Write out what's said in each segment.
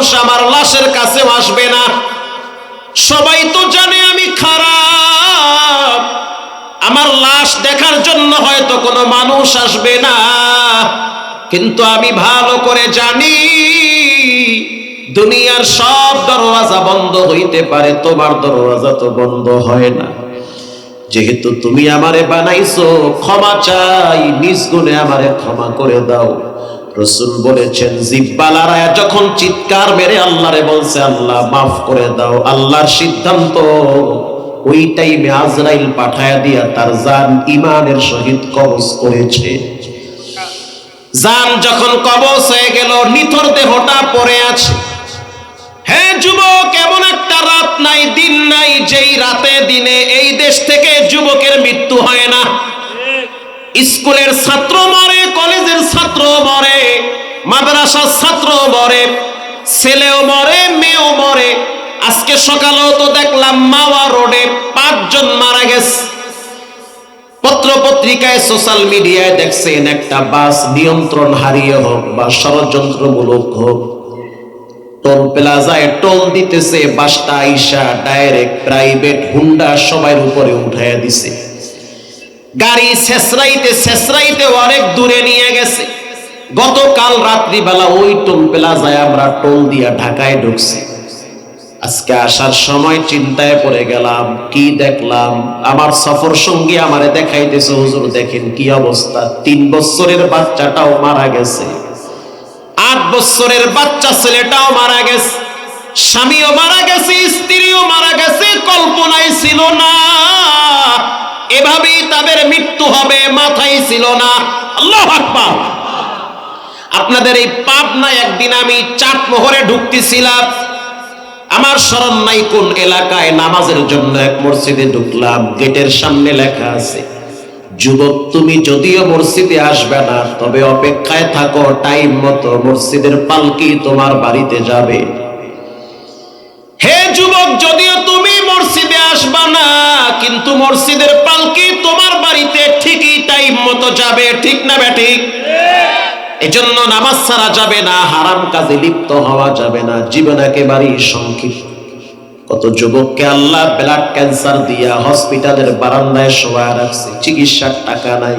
মানুষ আমার লাশের কাছেও আসবে না। সবাই তো জানে আমি খারাপ। আমার লাশ দেখার জন্য হয়তো কোনো মানুষ আসবে না। কিন্তু আমি ভালো করে জানি, দুনিয়ার সব দরওয়াজা বন্ধ হইতে পারে, তোমার দরওয়াজা তো বন্ধ হয় না। যেহেতু তুমি আমারে বানাইছো, ক্ষমা চাই, নিজ গুণে আমারে ক্ষমা করে দাও। রসুল বলেছেন, জিব্বালারা যখন চিৎকার মেরে আল্লাহরে বলছে, আল্লাহ, মাফ করে দাও, আল্লাহর সিদ্ধান্ত। ওই টাইমে আজরাইল পাঠায়া দিয়া তার জান ইমানের সহিত কবজ করেছে। জান যখন কবজ হয়ে গেল, নিথর দেহটা পড়ে আছে। হ্যাঁ যুবক, এমন একটা রাত নাই, দিন নাই, যেই রাতে দিনে এই দেশ থেকে যুবকের মৃত্যু হয় না। স্কুলের ছাত্র মরে, কলেজের ছাত্র মরে, মাদ্রাসার ছাত্র মরে, ছেলেও মরে, মেয়েও মরে। আজকে সকালেও তো দেখলাম মাওয়া রোডে পাঁচজন মারা গেছে। পত্র পত্রিকায় সোশ্যাল মিডিয়ায় দেখছেন একটা বাস নিয়ন্ত্রণ হারিয়ে হোক বা ষড়যন্ত্রমূলক হোক। টোল প্লাজায় টোল দিতেছে, বাসটা আইসা ডাইরেক্ট প্রাইভেট হুন্ডা সবার উপরে উঠাইয়া দিছে। গাড়ি শেষরাইতে শেষরাইতে অনেক দূরে নিয়ে গেছে। গতকাল রাত্রিবেলা ওই টোল প্লাজায় আমরা টোল দিয়া ঢাকায় ঢুকছি। আজকে আসার সময় চিন্তায় পড়ে গেলাম, কি দেখলাম? আমার সফর সঙ্গী আমারে দেখাইতেছে, হুজুর, দেখেন কি অবস্থা। তিন বছরের বাচ্চাটাও মারা গেছে। আট বছরের বাচ্চা ছেলেটাও মারা গেছে। স্বামীও মারা গেছে, স্ত্রীও মারা গেছে, কল্পনায় ছিল না। এভাবেই তাদের মৃত্যু হবে, মাথায় ছিল না। আল্লাহ আপনাদের এই পাবনা একদিন আমি চাটমোহরে ঢুকতেছিলাম। আমার স্মরণ নাই কোন এলাকায়, নামাজের জন্য এক মসজিদে ঢুকলাম। গেটের সামনে লেখা আছে, যুবক, তুমি যদিও মসজিদে আসবে না, তবে অপেক্ষায় থাকো, টাইম মতো মসজিদের পালকি তোমার বাড়িতে যাবে। হে যুবক, যদিও তুমি মসজিদে আসবা না কিন্তু মসজিদের পালকি তোমার বাড়িতে ঠিকই টাইম মতো যাবে, ঠিক না ব্যাঠিক এজন্য নামাজ ছাড়া যাবে না, হারাম কাজে লিপ্ত হওয়া যাবে না, জীবন একেবারেই সংক্ষিপ্ত। কত যুবককে আল্লাহ ব্লাড ক্যান্সার দিয়া হসপিটালের বারান্দায় শোয়া রাখছে, চিকিৎসার টাকা নাই।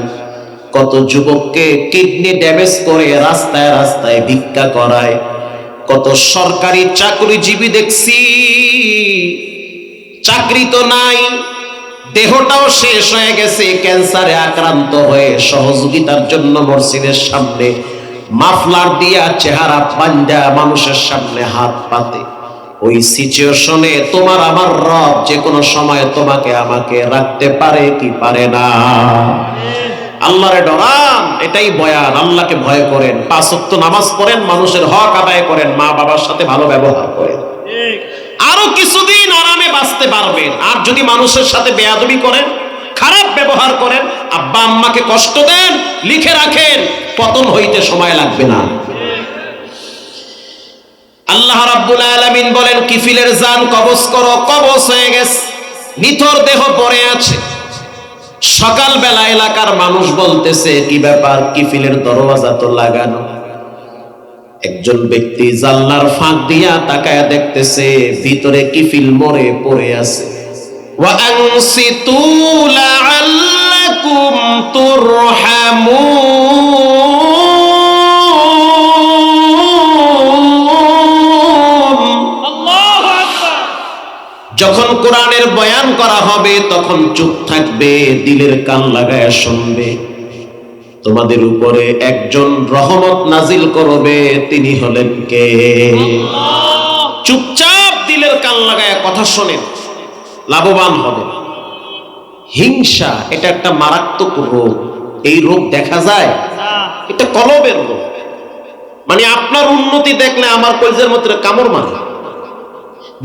কত যুবককে কিডনি ড্যামেজ করে রাস্তায় রাস্তায় ভিক্ষা করায়, কত সরকারি চাকরিজীবী দেখছি, চাকরি তো নাই। দেহটাও শেষ হয়ে গেছে, ক্যান্সারে আক্রান্ত হয়ে সহযোগিতার জন্য মসজিদের সামনে মাফলার দিয়া চেহারা পাঞ্জা মানুষের সামনে হাত পাতে। ওই সিচুয়েশনে তোমার আমার রব যে কোনো সময় তোমাকে আমাকে রাখতে পারে কি পারে না। আল্লাহরে ডরান, এটাই বয়ান, আল্লাহকে ভয় করেন। পাঁচ নামাজ পড়েন, মানুষের হক আদায় করেন মা বাবার সাথে ভালো ব্যবহার করেন। আরও কিছুদিন আরামে বাঁচতে পারবেন। আর যদি মানুষের সাথে বেয়াদবি করেন, খারাপ ব্যবহার করেন, আব্বা আম্মাকে কষ্ট দেন, লিখে রাখেন, পতন হইতে সময় লাগবে না। আল্লাহ রাব্বুল আলামিন বলেন, কিফিলের জান কবজ করো, কবজ হয়ে গেছে। নিথর দেহ পড়ে আছে। সকালবেলা এলাকার মানুষ বলতেছে, কি ব্যাপার? কিফিলের দরওয়াজা তো লাগানো। একজন ব্যক্তি জাল্লার ফাঁক দিয়া তাকায় দেখতেছে ভিতরে কি ফিল মরে পড়ে আছে। যখন কোরআনের বয়ান করা হবে তখন চুপ থাকবে দিলের কান লাগায় শুনবে। তোমাদের উপরে একজন রহমত নাজিল করবে, তিনি হলেন কে? চুপচাপ দিলের কান লাগায় কথা শোনেন, লাভবান হবে হিংসা, এটা একটা মারাত্মক রোগ। এই রোগ দেখা যায়, এটা কলবের রোগ। মানে আপনার উন্নতি দেখলে আমার কলজের মধ্যে কামড় মারে।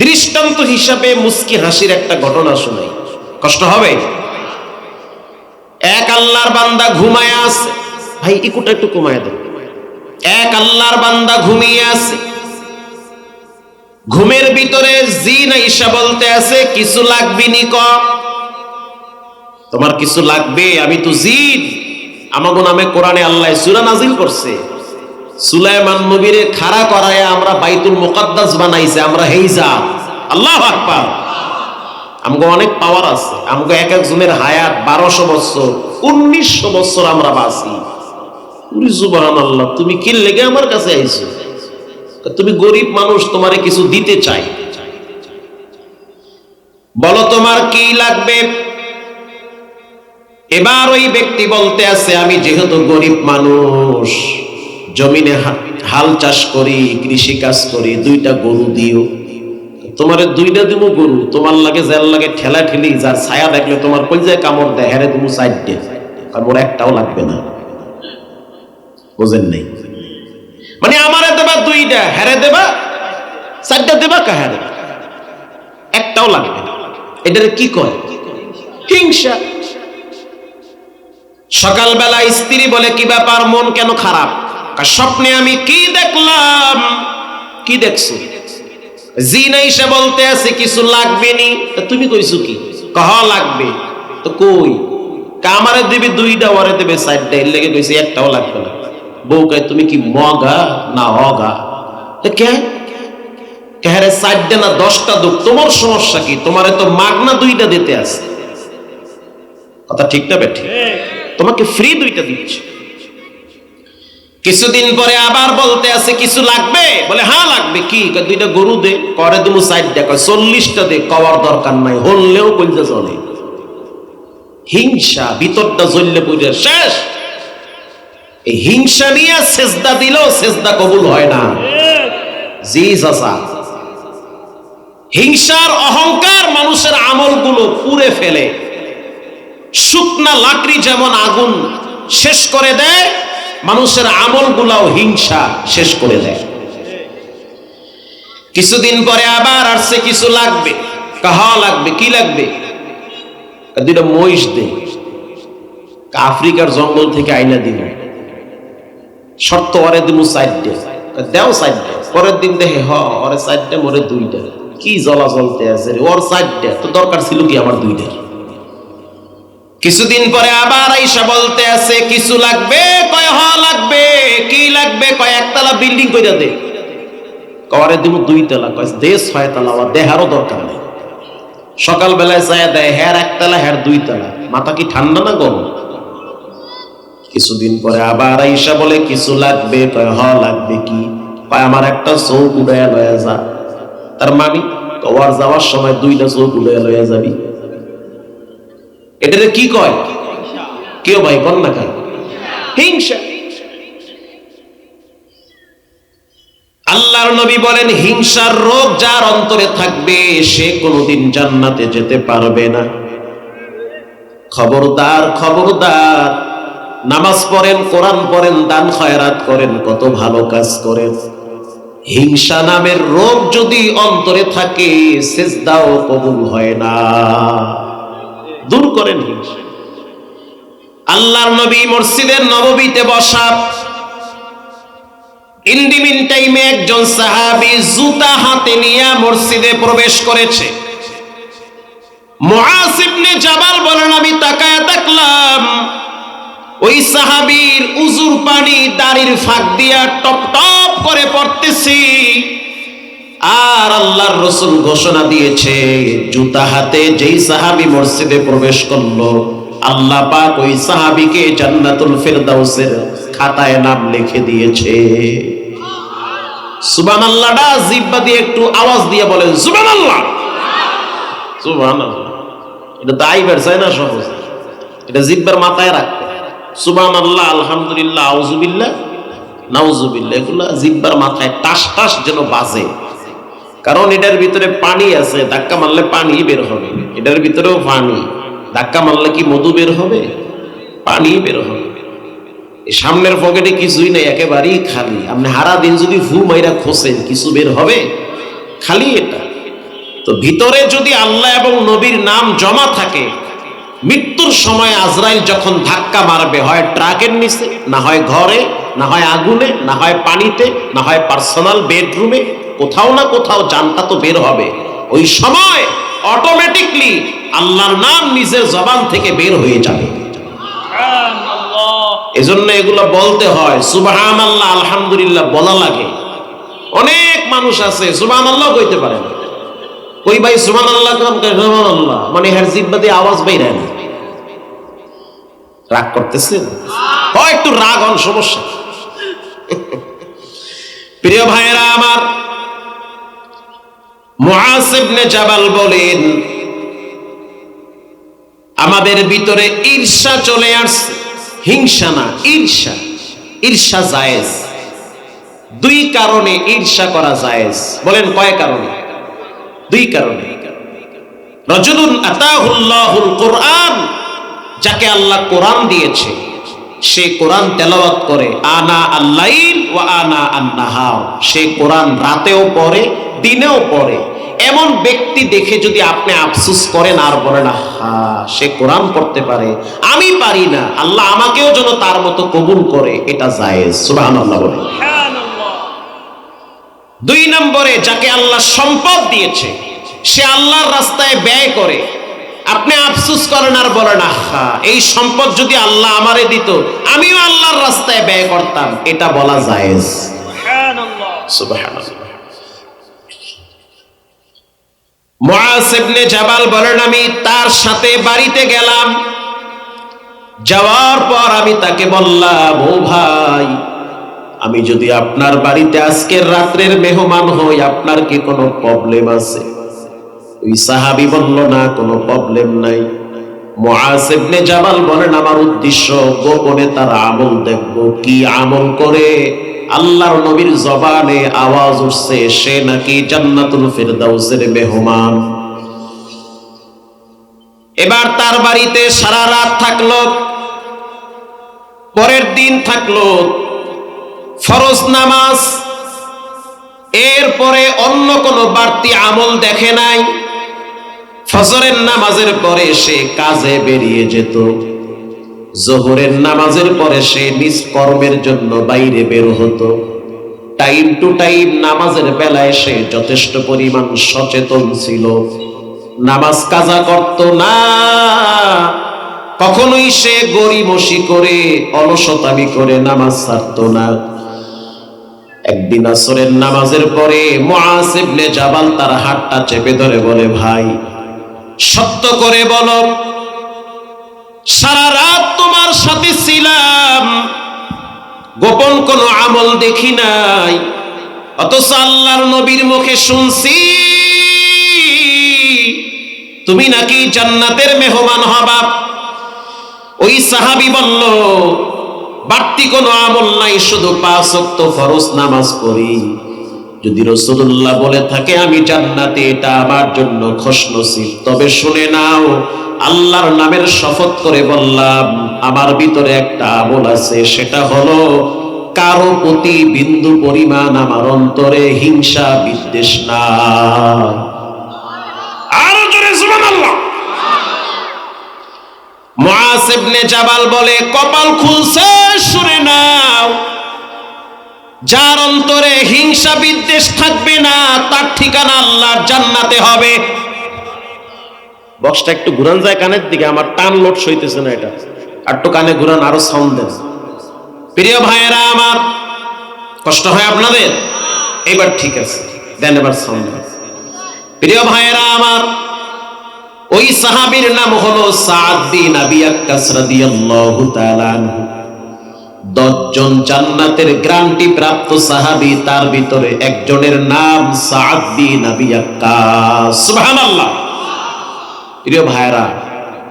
দৃষ্টান্ত হিসাবে মুস্কি হাসির একটা ঘটনা শোনাই। কষ্ট হবে? এক আল্লাহর বান্দা ঘুমায় আছে। ভাই ইকুটা একটু কমায় দেন। এক আল্লাহর বান্দা ঘুমিয়ে আছে। ঘুমের ভিতরে জিন ঈশা বলতে আছে, কিছু লাগবে নি কম তোমার কিছু লাগবে, আমি তো জিন। আমাগো নামে কোরআনে আল্লাহ সূরা নাজিল করছে। সুলাইমান নবীরে খাড়া করায় আমরা বাইতুল মুকাদ্দাস বানাইছে, আমরা হেইজা আল্লাহ আকবার। আমগো অনেক পাওয়ার আছে। আমাকে এক একজনের হায়াত বারোশো বছর, উনিশশো বছর আমরা বাঁচি। তুমি কি লেগে আমার কাছে আইছো? তুমি গরিব মানুষ, তোমারে কিছু দিতে চাই। বলো তোমার কি লাগবে? এবার ওই ব্যক্তি বলতে আছে, আমি যেহেতু গরিব মানুষ, জমিনে হাল চাষ করি কৃষি কাজ করি, দুইটা গরু দিও। তোমার দুইটা দিব গরু, তোমার লাগে জেল লাগে ঠেলা ঠেলি যার ছায়া দেখলে তোমার কই যায় কামড় দেয় হ্যারে তুমি সাইড আর মোর একটাও লাগবে না। বোঝেন নেই? মানে আমারে দেবা দুইটা হ্যারে দেবা, চারটা দেবা কাহারে? একটাও লাগবে না। এটারে কি কয়? হিংসা। সকালবেলা স্ত্রী বলে, কি ব্যাপার? মন কেন খারাপ? স্বপ্নে আমি কি দেখলাম? কি দেখছ? জিনা এসে বলতে আছে কিছু লাগবে নি? তুমি কইছো কি? কহ লাগবে। তো কই? কা আমারে দিবি দুইটা ওরে দেবে চারটা। এর লেগে কইছে একটাও লাগবে না। বউ কয় তুমি কি মগা না তা কে? কেহারে চারটা না দশটা দুঃখ তোমার সমস্যা কি? তোমারে তো মাগনা দুইটা দিতে আছে। কথা ঠিক না বেঠি তোমাকে ফ্রি দুইটা দিচ্ছে। কিছুদিন পরে আবার বলতে আছে কিছু লাগবে? বলে হ্যাঁ লাগবে। কি? দুইটা গরু দে করে তুমি সাইড দে কয়, চল্লিশটা দে কওয়ার দরকার নাই হললেও বলতে চলে। হিংসা ভিতরটা জ্বললে বুঝে শেষ। এই হিংসা নিয়ে সেজদা দিলেও সেজদা কবুল হয় না। জি হিংসার অহংকার মানুষের আমলগুলো পুড়ে ফেলে। শুকনা লাকড়ি যেমন আগুন শেষ করে দেয় মানুষের আমলগুলাও হিংসা শেষ করে দেয়। কিছুদিন পরে আবার আসছে, কিছু লাগবে। কাহা লাগবে, কি লাগবে? দুইটা মহিষ দে। আফ্রিকার জঙ্গল থেকে আইনা দিল। শর্ত, ওরে দিন সাইড দেও সাইড পরের দিন দেখে, হ, ওরে সাইড দে মোরে দুইটা। কি জ্বলা জ্বলতে আছে ওর সাইড দে তো দরকার ছিল কি আমার দুইটার? কিছুদিন পরে আবার আইসা বলতে আছে, কিছু লাগবে? কয় হ লাগবে। কি লাগবে? কয় একতলা বিল্ডিং কইরা দে। করে দিব দুই তলা? কয় দে ছয় তলা আবার দেহারও দরকার নেই। সকাল বেলায় চায় দেয় হ্যার একতলা হ্যার দুই তলা। মাথা কি ঠান্ডা না গরম? কিছুদিন পরে আবার আইসা বলে, কিছু লাগবে? কয় হ লাগবে কি? কয়, আমার একটা চৌক উড়াইয়া লয়ে যা। তার মানি? কবার যাওয়ার সময় দুইটা চৌক উড়াইয়া লয়ে যাবি? এটাতে কি কয়? কেউ ভাই কর না খায় হিংসা। আল্লাহর নবী বলেন, হিংসার রোগ যার অন্তরে থাকবে, সে কোনোদিন জান্নাতে যেতে পারবে না। খবরদার খবরদার, নামাজ পড়েন, কোরআন পড়েন, দান খয়রাত করেন, কত ভালো কাজ করেন। হিংসা নামের রোগ যদি অন্তরে থাকে, সেজদাও কবুল হয় না। দূর করেন আল্লাহর নবী মসজিদের নববীতে বসা ইন্ডিমিন টাইমে একজন সাহাবী জুতা হাতে নিয়ে মসজিদে প্রবেশ করেছে। মুআজ ইবনে জাবাল বলেন, আমি তাকায় দেখলাম ওই সাহাবীর উজুর পানি দাড়ির ফাঁক দিয়া টপ টপ করে পড়তেছি। আর আল্লাহর রসুল ঘোষণা দিয়েছে, জুতা হাতে যেই সাহাবি মসজিদে প্রবেশ করল, আল্লাহ পাক ওই সাহাবিকে জান্নাতুল ফেরদাউসের খাতায় নাম লিখে দিয়েছে। সুবান আল্লাহটা জিব্বা দিয়ে একটু আওয়াজ দিয়ে বলেন সুবান আল্লাহ সুবান এটা তো আইবার না, সহজ? এটা জিব্বার মাথায় রাখতে। সুবান আল্লাহ আলহামদুলিল্লাহ আউজুবিল্লাহ নাউজুবিল্লাহ এগুলা জিব্বার মাথায় টাস টাস যেন বাজে। কারণ এটার ভিতরে পানি আছে, ধাক্কা মারলে পানি বের হবে। এটার ভিতরেও পানি। ধাক্কা মারলে কি মধু বের হবে? পানি বের হবে। সামনের পকেটে কিছুই নেই, একেবারেই খালি। আপনি হারা দিন যদি ফু মাইরা খোসেন কিছু বের হবে? খালি এটা। তো ভিতরে যদি আল্লাহ এবং নবীর নাম জমা থাকে, মৃত্যুর সময় আজরাইল যখন ধাক্কা মারবে, হয় ট্রাকের নিচে, না হয় ঘরে, না হয় আগুনে, না হয় পানিতে, না হয় পার্সোনাল বেডরুমে কোথাও না কোথাও জানটা তো বের হবে। ওই সময় অটোমেটিকলি আল্লাহর নাম নিজের জবান থেকে বের হয়ে যাবে। এজন্য এগুলো বলতে হয় সুবাহান আল্লাহ আলহামদুলিল্লাহ বলা লাগে। অনেক মানুষ আছে সুবাহান আল্লাহ কইতে পারে না। ওই ভাই সুবান আল্লাহ সুবান আল্লাহ মানে হ্যার জিব্বাতে আওয়াজ বাইরে না। রাগ করতেছেন? হয় একটু রাগ হন সমস্যা। প্রিয় ভাইয়েরা আমার মুআসিবনে জাবাল বলেন, আমাদের ভিতরে ঈর্ষা চলে আসছে। হিংসা না, ঈর্ষা। ঈর্ষা জায়েজ। দুই কারণে ঈর্ষা করা জায়েজ। বলেন কয় কারণে? দুই কারণে। রজুলুন আতাহুল্লাহুল কোরআন, যাকে আল্লাহ কোরআন দিয়েছে, সে কোরআন তেলাওয়াত করে, আনা আল্লাইল ও আনা আন্নাহার। সে কোরআন রাতেও পড়ে দিনেও পড়ে। এমন ব্যক্তি দেখে যদি আপনি আফসুস করেন, আর বলেন হা সে কোরআন পড়তে পারে। আমি পারি না। আল্লাহ আমাকেও যেন তার মতো কবুল করে, এটা জায়েজ। সুবহানাল্লাহ বলে দুই নম্বরে, যাকে আল্লাহ সম্পদ দিয়েছে, সে আল্লাহর রাস্তায় ব্যয় করে। আপনি আফসুস করেন, আর বলেন, আহা, এই সম্পদ যদি আল্লাহ আমারে দিত, আমিও আল্লাহর রাস্তায় ব্যয় করতাম। এটা বলা জায়েজ। সুবহানাল্লাহ। মুআজ ইবনে জাবাল বলেন, আমি তার সাথে বাড়িতে গেলাম। যাওয়ার পর আমি তাকে বললাম, ও ভাই, আমি যদি আপনার বাড়িতে আজকের রাত্রের মেহমান হই, আপনার কি কোনো প্রবলেম আছে? ওই সাহাবি বলল, না, কোনো প্রবলেম নাই। মহাসেবনে জাবাল বলেন, আমার উদ্দেশ্য গোপনে তার আমল দেখব। কি আমল করে? আল্লাহর নবীর জবানে আওয়াজ উঠছে, সে নাকি জান্নাতুল ফিরদাউসের মেহমান? এবার তার বাড়িতে সারা রাত থাকল, পরের দিন থাকল, ফরজ নামাজ। এরপরে অন্য কোনো বাড়তি আমল দেখে নাই। ফজরের নামাজের পরে সে কাজে বেরিয়ে যেত। জোহরের নামাজের পরে সে নিজ কর্মের জন্য বাইরে বের হতো। টাইম টু টাইম নামাজের বেলায় সে যথেষ্ট পরিমাণ সচেতন ছিল। নামাজ কাজা করত না। কখনোই সে গরিমসি করে অলসতামি করে নামাজ ছাড়ত না। একদিন আসরের নামাজের পরে মুআজ ইবনে জাবাল তার হাতটা চেপে ধরে বলে, ভাই সত্য করে বলো সারা রাত তোমার সাথে ছিলাম। গোপন কোন আমল দেখি নাই। অথচ আল্লাহর নবীর মুখে শুনছি, তুমি নাকি জান্নাতের মেহমান হবা? ওই সাহাবি বলল, বাড়তি কোনো আমল নাই, শুধু পাঁচ ফরজ নামাজ পড়ি। যদি রসুল্লাহ বলে থাকে, আমি জান্নাতে এটা আমার জন্য খসনসিব তবে শুনে নাও আল্লাহর নামের শপথ করে বললাম, আমার ভিতরে একটা আমল আছে, সেটা হলো কারও প্রতি বিন্দু পরিমাণ আমার অন্তরে হিংসা, বিদ্বেষ না। জাবাল বলে, কপাল খুলছে শুনে নাও। যার অন্তরে হিংসা, বিদ্বেষ থাকবে না, তার ঠিকানা আল্লাহর জান্নাতে হবে। বক্সটা একটু ঘুরান যায় কানের দিকে, আমার টান লোড সইতেছে না এটা। আর একটু কানে ঘুরান, আরও সাউন্ড দেন। প্রিয় ভাইয়েরা আমার, কষ্ট হয় আপনাদের? এবার ঠিক আছে, দেন এবার সাউন্ড প্রিয় ভাইয়েরা আমার, ওই সাহাবীর নাম হলো সাদ বিন আবি আক্কাস রাদিয়াল্লাহু তাআলা দশজন জান্নাতের গ্রান্টি প্রাপ্ত সাহাবী, তার ভিতরে একজনের নাম সাদ বিন আবি আক্কাস। সুবহানাল্লাহ। প্রিয় ভাইরা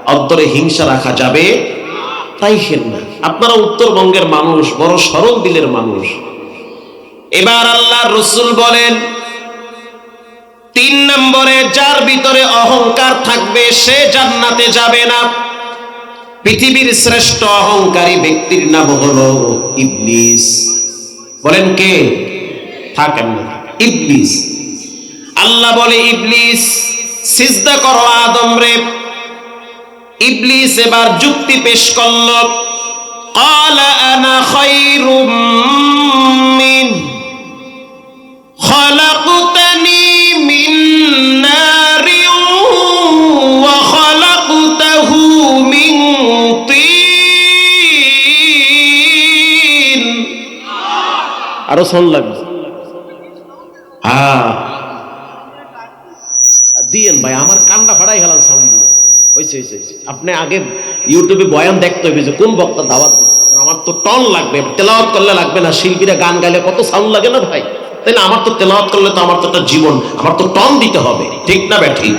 অন্তরে হিংসা রাখা যাবে? তাই খেন না। আপনারা উত্তরবঙ্গের মানুষ, বড় সরল দিলের মানুষ। এবার আল্লাহ রসুল বলেন, তিন নম্বরে যার ভিতরে অহংকার থাকবে, সে জান্নাতে যাবে না। পৃথিবীর শ্রেষ্ঠ অহংকারী ব্যক্তির নাম হলো ইবলিস। বলেন কে? থাকেন না। ইবলিস। আল্লাহ বলে, ইবলিস সিজদা করো আদম রে। ইবলিস এবার যুক্তি পেশ করল মিন খলাকতানি মিন নারিন ওয়া খলাকতাহু মিন আরও সন লাগবে। হ্যাঁ। আপনি আগে ইউটিউবে বয়ান দেখতে হবে যে কোন বক্তা দাওয়াত দিচ্ছে আমার তো টন লাগবে, তেলাওয়াত করলে লাগবে না, শিল্পীরা গান গাইলে কত সাউন্ড লাগে না ভাই? তাই আমার তো তেলাওয়াত করলে তো আমার তো একটা জীবন, আমার তো টন দিতে হবে, ঠিক না ব্যাঠি?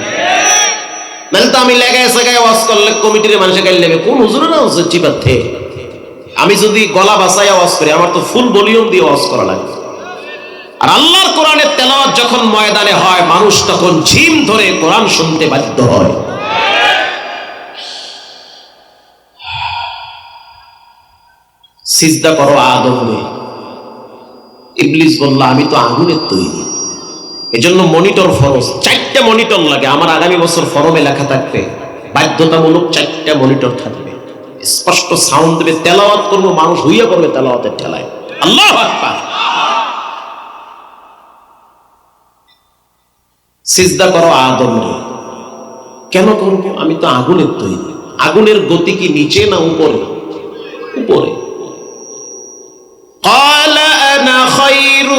নাহলে তো আমি লেগায় সেগায় ওয়াজ করলে কমিটির মানুষে গাইলে নেবে কোন হুজুরে না হুজুর চিপাতে আমি যদি গলা বাসায় আওয়াজ করি, আমার তো ফুল ভলিউম দিয়ে আওয়াজ করা লাগে। আর আল্লাহর কোরআনের তেলাওয়াত যখন ময়দানে হয়, মানুষ তখন ঝিম ধরে কোরআন শুনতে বাধ্য হয়। সিজদা করো আদমে ইবলিস বলল, আমি তো আগুনের তৈরি। এজন্য মনিটর ফরজ, চারটা মনিটর লাগে। আমার আগামী বছর ফরমে লেখা থাকবে, বাধ্যতামূলক চারটা মনিটর থাকবে। স্পষ্ট সাউন্ড দেবে, তেলাওয়াত করব, মানুষ হইয়া পড়বে তেলাওয়াতের ঠেলায়। আল্লাহ সিজদা করো আদম রে কেন করব? আমি তো আগুনের তৈরি। আগুনের গতি কি নিচে না উপরে? উপরে। قال انا خير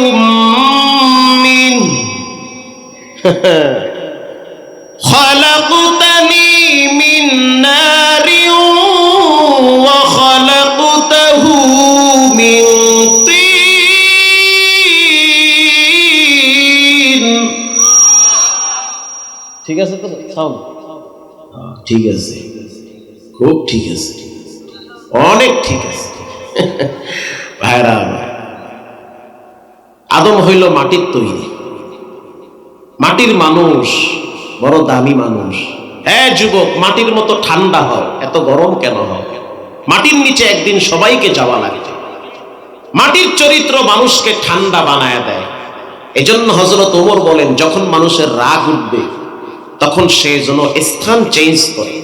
منه خلقتني من نار وخلقته من طين ঠিক আছে তো সাউন্ড ঠিক আছে খুব ঠিক আছে অনেক ঠিক আছে আদম হইল মাটির তৈরি। মাটির মানুষ, বড় দামি মানুষ। হ্যাঁ যুবক, মাটির মতো ঠান্ডা হয় এত গরম কেন হয় মাটির নিচে একদিন সবাইকে যাওয়া লাগে। মাটির চরিত্র মানুষকে ঠান্ডা বানায় দেয়। এজন্য হজরত ওমর বলেন, যখন মানুষের রাগ উঠবে, তখন সে যেন স্থান চেঞ্জ করে।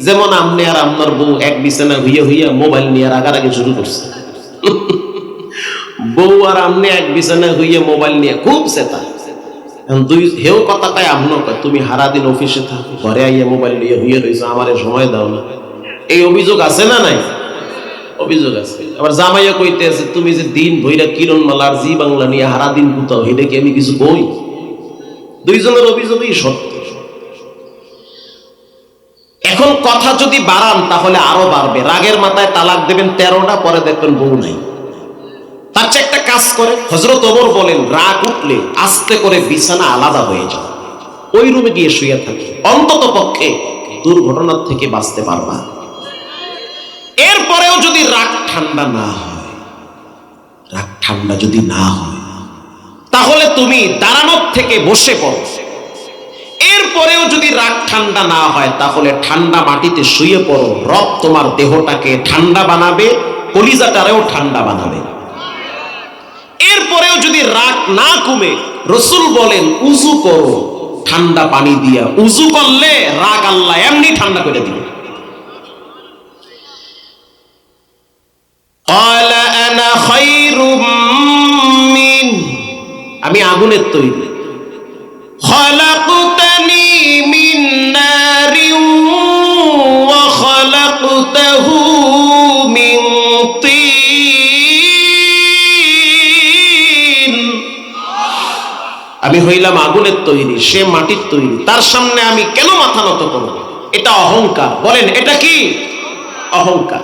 যেমন আমনে আর আপনার বউ এক বিছানা হইয়া হইয়া মোবাইল নিয়ে রাগারাগি শুরু করছে। বউ আর আমনে এক বিছানা হইয়া মোবাইল নিয়ে খুব সেতা। দুই হেও কথা কয় আমনো কয়, তুমি হারা দিন অফিসে থাকো, ঘরে আইয়া মোবাইল নিয়ে হইয়া রইছো, আমারে সময় দাও না। এই অভিযোগ আছে না নাই? অভিযোগ আছে। আবার জামাইয়া কইতে আছে, তুমি যে দিন ভৈরা কিরণ মালার জি বাংলা নিয়ে হারা দিন কুতাও এটা কি আমি কিছু কই? দুইজনের অভিযোগই সত্য। এখন কথা যদি বাড়ান, তাহলে আরও বাড়বে। রাগের মাথায় তালাক দেবেন, তেরোটা পরে দেখবেন বউ নাই। তার চেয়ে একটা কাজ করে। হজরত ওমর বলেন, রাগ উঠলে আস্তে করে বিছানা আলাদা হয়ে যায় ওই রুমে গিয়ে শুয়ে থাকে। অন্তত পক্ষে দুর্ঘটনার থেকে বাঁচতে পারবা। এরপরেও যদি রাগ ঠান্ডা না হয়, রাগ ঠান্ডা যদি না হয়, তাহলে তুমি দাঁড়ানোর থেকে বসে পড়ো। এরপরেও যদি রাগ ঠান্ডা না হয়, তাহলে ঠান্ডা মাটিতে শুয়ে পড়ো। রব তোমার দেহটাকে ঠান্ডা বানাবে, কলিজাটারেও ঠান্ডা বানাবে। এরপরেও যদি রাগ না কমে রসুল বলেন উজু করো ঠান্ডা পানি দিয়া। উজু করলে রাগ আল্লাহ এমনি ঠান্ডা করে দিবে। আমি আগুনের তৈরি। আমি হইলাম আগুনের তৈরি, সে মাটির তৈরি। তার সামনে আমি কেন মাথা নত করব? এটা অহংকার। বলেন, এটা কি? অহংকার।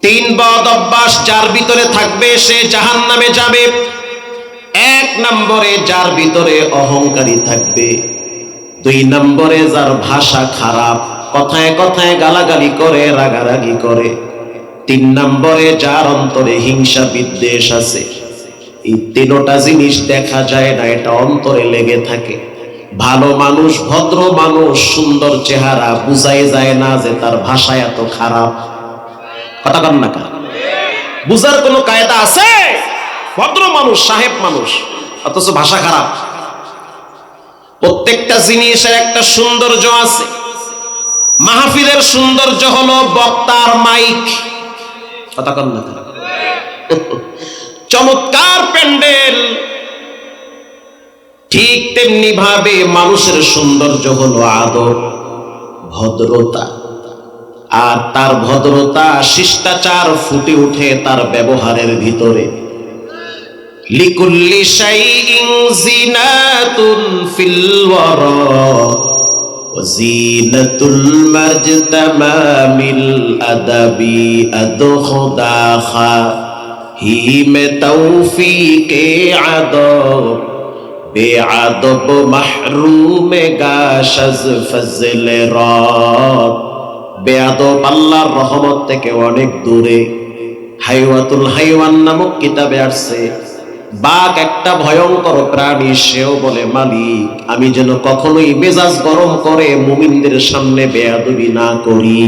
তিন বদ অভ্যাস, যার ভিতরে থাকবে সে জাহান নামে যাবে। এক নম্বরে যার ভিতরে অহংকারী থাকবে। দুই নম্বরে যার ভাষা খারাপ, কথায় কথায় গালাগালি করে, রাগারাগি করে। তিন নম্বরে যার অন্তরে হিংসা বিদ্বেষ আছে। এই তিনোটা জিনিস দেখা যায় না, এটা অন্তরে লেগে থাকে। ভালো মানুষ, ভদ্র মানুষ, সুন্দর চেহারা, বুঝাই যায় না যে তার ভাষা এত খারাপ। কথা কন না? বুঝার কোনো কায়দা আছে? ভদ্র মানুষ, সাহেব মানুষ, অথচ ভাষা খারাপ। প্রত্যেকটা জিনিসের একটা সৌন্দর্য আছে। মাহফিলের সৌন্দর্য হলো বক্তার মাইক। কথা কন না? চমৎকার প্যান্ডেল। ঠিক তেমনি ভাবে মানুষের সৌন্দর্য হলো আদর, ভদ্রতা। আর তার ভদ্রতা, শিষ্টাচার ফুটে উঠে তার ব্যবহারের ভিতরে। লিকুল্লি শাইইন জিনাতুন ফিল হিম তৌফিকে আদব, বেআদব মাহরুমে গাশজ ফজল বে আদব আল্লাহর রহমত থেকে অনেক দূরে। হাইওয়াতুল হাইওয়ান নামক কিতাবে আসছে, বাঘ একটা ভয়ঙ্কর প্রাণী, সেও বলে, মালিক, আমি যেন কখনোই মেজাজ গরম করে মুমিনদের সামনে বেয়াদবি না করি।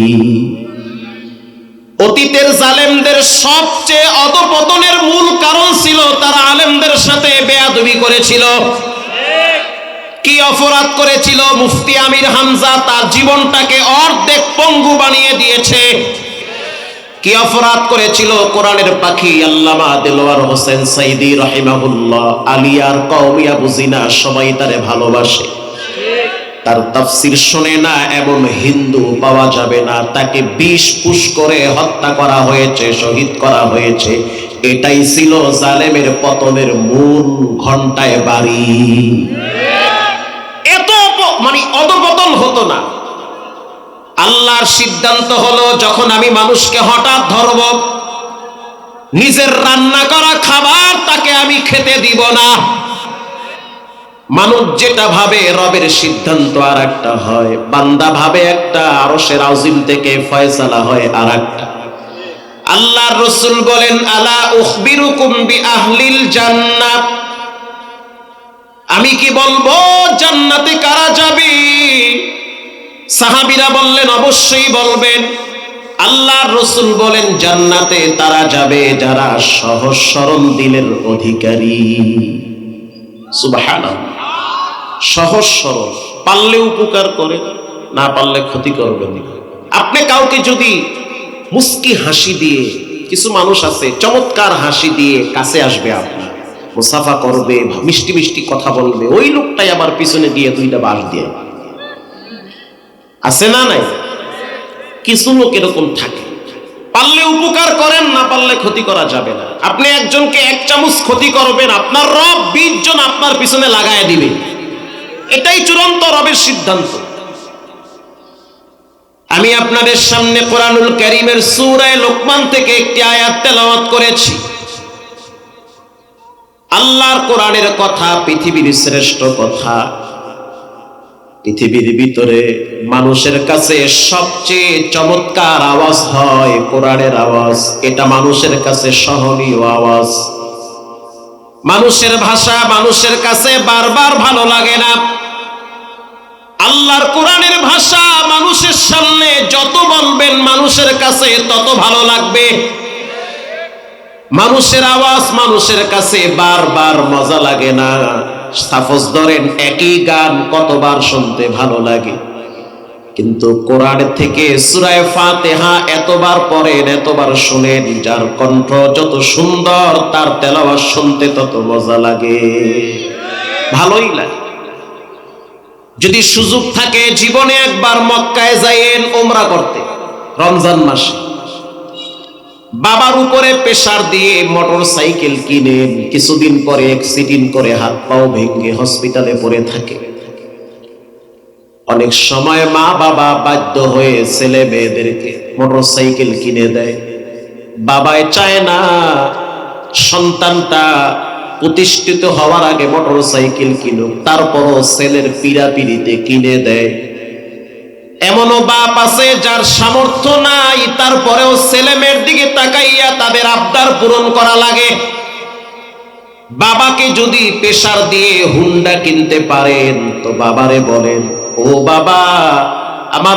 অতীতের জালেমদের সবচেয়ে অধপতনের মূল কারণ ছিল তারা আলেমদের সাথে বেয়াদবি করেছিল। কি অপরাধ করেছিল? মুফতি আমির হামজা তার জীবনটাকে অর্ধেক পঙ্গু বানিয়ে দিয়েছে। কি অপরাধ করেছিল? কোরআনের পাখি আল্লামা দেলোয়ার হোসেন সাইদি রাহিমাহুল্লাহ, আলিয়ার কওমিয়া বুঝিনা সবাই তারে ভালোবাসে। তার তাফসির শোনে না এমন হিন্দু পাওয়া যাবে না। তাকে বিষ পুশ করে হত্যা করা হয়েছে, শহীদ করা হয়েছে। এটাই ছিল জালেমের পতনের মূল ঘন্টায় বাড়ি। এত মানে অধপতন হতো না। আল্লাহর সিদ্ধান্ত হলো, যখন আমি মানুষকে হঠাৎ ধরব, নিজের রান্না করা খাবার তাকে আমি খেতে দিব না। মানুষ যেটা ভাবে রবের সিদ্ধান্ত আর একটা হয়, বান্দা ভাবে একটা, আরশের আজিম থেকে ফয়সালা হয় আর একটা আল্লাহর রসুল বলেন, আলা উখবিরুকুম বি আহলিল জান্নাত? আমি কি বলব, জান্নাতে কারা যাবে? সাহাবিরা বললেন, অবশ্যই বলবেন। আল্লাহর রসুল বলেন, জান্নাতে তারা যাবে যারা সহজ সরল দিলের অধিকারী। সুবহানাল্লাহ। সহজ সরল। পারলে উপকার করে, না পারলে ক্ষতি করবেন আপনি কাউকে যদি মুস্কি হাসি দিয়ে, কিছু মানুষ আছে, চমৎকার হাসি দিয়ে কাছে আসবে আপনার। মুসাফা করবে, মিষ্টি মিষ্টি কথা বলবে, ওই লোকটাই আবার পিছনে দিয়ে দুইটা বাস দিয়ে আছে না নাই? কিছু লোক এরকম থাকে। পারলে উপকার করেন, না পারলে ক্ষতি করা যাবে না। আপনি একজনকে এক চামচ ক্ষতি করবেন, আপনার রব বিশ জন আপনার পিছনে লাগায় দিবে। এটাই চূড়ান্ত রবের সিদ্ধান্ত। আমি আপনাদের সামনে কোরআনুল করিমের সুরায় লোকমান থেকে একটি আয়াত তেলাওয়াত করেছি। আল্লাহর কোরআনের কথা পৃথিবীর শ্রেষ্ঠ কথা। পৃথিবীর ভিতরে মানুষের কাছে সবচেয়ে চমৎকার আওয়াজ হয় কোরআনের আওয়াজ। এটা মানুষের কাছে সহনীয় আওয়াজ। মানুষের ভাষা মানুষের কাছে বারবার ভালো লাগে না। আল্লাহর কোরআনের ভাষা মানুষের সামনে যত বলবেন মানুষের কাছে তত ভালো লাগবে। মানুষের আওয়াজ মানুষের কাছে বারবার মজা লাগে না। সাফস ধরেন, একই গান কতবার শুনতে ভালো লাগে। কিন্তু কোরআন থেকে সুরায় ফাতেহা এতবার পড়েন, এতবার শুনেন, যার কণ্ঠ যত সুন্দর, তার তেলাওয়াত শুনতে তত মজা লাগে। ভালোই লাগে। যদি সুযোগ থাকে জীবনে একবার মক্কায় যাইয়েন ওমরা করতে, রমজান মাসে। বাবার উপরে প্রেসার দিয়ে মোটর সাইকেল কিনেন, কিছুদিন পরে অ্যাক্সিডেন্ট করে হাত পাও ভেঙে হসপিটালে পড়ে থাকে। অনেক সময় মা বাবা বাধ্য হয়ে ছেলে মেয়েদেরকে মোটর সাইকেল কিনে দেয়। বাবায় চায় না সন্তানটা প্রতিষ্ঠিত হওয়ার আগে মোটর সাইকেল কিনুক, তারপরও ছেলের পিড়াপিড়িতে কিনে দেয়। এমনও বাপ আছে যার সামর্থ্য নাই, তারপরেও ছেলে মেয়ের দিকে তাকাইয়া তাদের আবদার পূরণ করা লাগে। বাবাকে যদি পেশার দিয়ে হুন্ডা কিনতে পারেন, তো বাবারে বলেন ও বাবা আমার